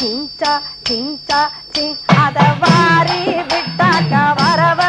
చించ చించ చి అదవారి బిడ్డ వరవ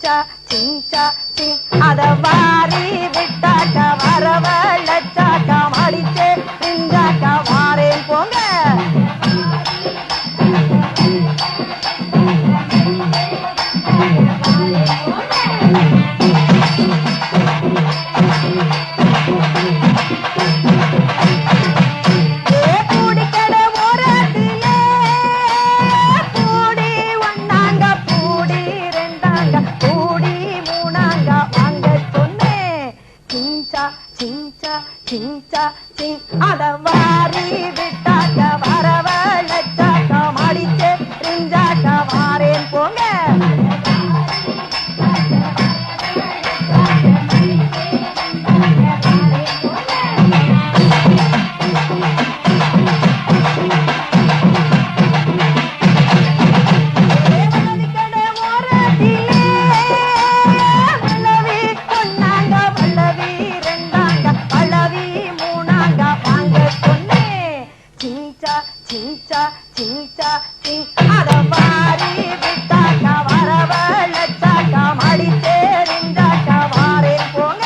சிஞ்சா சிஞ்சா சிங் அத வாரி விட்டாக்கா வரவழைச்சாக்கா மடிச்சே சிஞ்சாக்கா చించ చించ చించ అదవారి విట్టాయ சிஞ்சா சிஞ்சா சிங். அத பாரி விட்டாக்கா வரவழைச்சாக்கா மடி சேரிந்தாக்கா வாரேன் போங்க.